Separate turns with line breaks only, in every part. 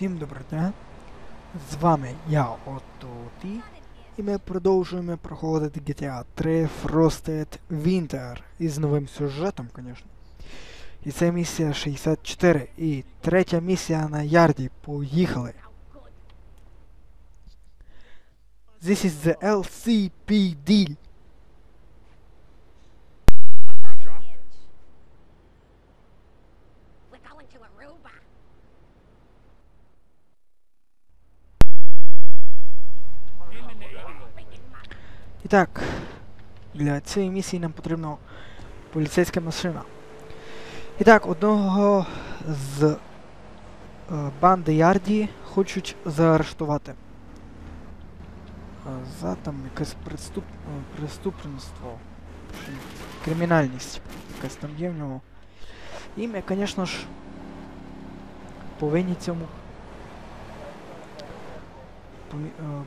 Всім доброго. З вами я Ототі. І ми продовжуємо проходити GTA 3 Frosted Winter із новим сюжетом, звісно. І це місія 64. І третя місія на ярді. Поїхали. This is the LCPD.
Aruba.
І так, для цієї місії нам потрібна поліцейська машина. І так, одного з е, банди Ярді хочуть заарештувати. Е, За там якесь преступ, е, преступництво. чи Кримінальність. Якась там є в нього. І ми, звісно ж, повинні цьому е,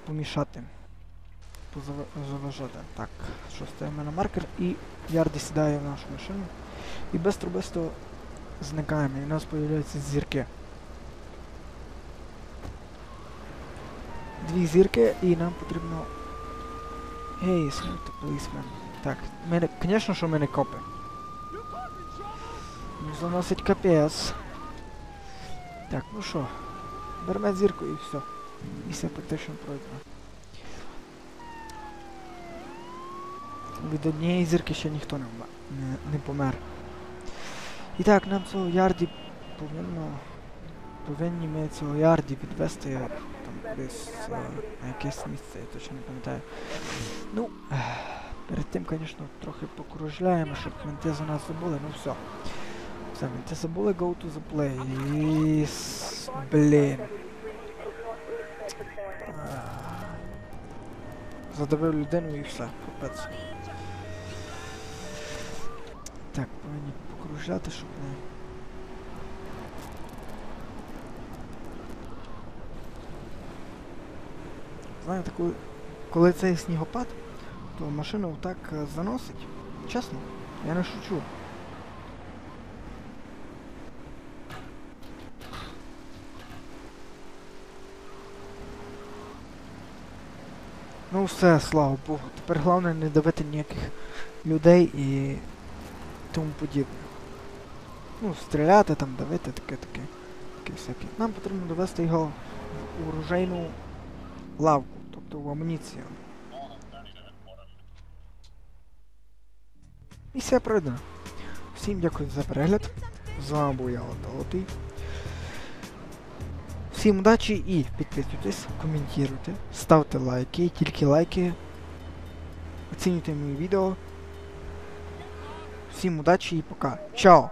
помішати позава- заважати. Так, що ставимо на маркер і Ярді сідає в нашу машину. І бистро-бистро зникаємо, і у нас з'являються зірки. Дві зірки, і нам потрібно. Гей, смерти, полісмен. Так, ми не. Звісно, що ми не копи. Ну, заносить капець. Так, ну що, беремо зірку і все. Місія практично пройдена. Від однієї зірки ще ніхто не, не, не помер. І так, нам цього ярді повинно. Повинні ми цього ярді відвести там кудись е, на якесь місце, я точно не пам'ятаю. Ну, перед тим, звісно, трохи покружляємо, щоб менти за нас забули, ну все. Все, менти забули go to the place. Блін. Задавив людину і все, капець. Так, повинні покружляти, щоб не. Знаєте, коли, коли цей снігопад, то машину так е, заносить. Чесно, я не шучу. Ну все, слава Богу. Тепер головне не давити ніяких людей і тому подібне. Ну, стріляти там, давити, таке таке. Таке всяке. Нам потрібно довести його в оружейну лавку, тобто в амуніцію. Місія пройдена. Всім дякую за перегляд. З вами був я Отолотий. Всім удачі і підписуйтесь, коментуйте, ставте лайки, тільки лайки. Оцінюйте мої відео. Всім удачі і пока. Чао!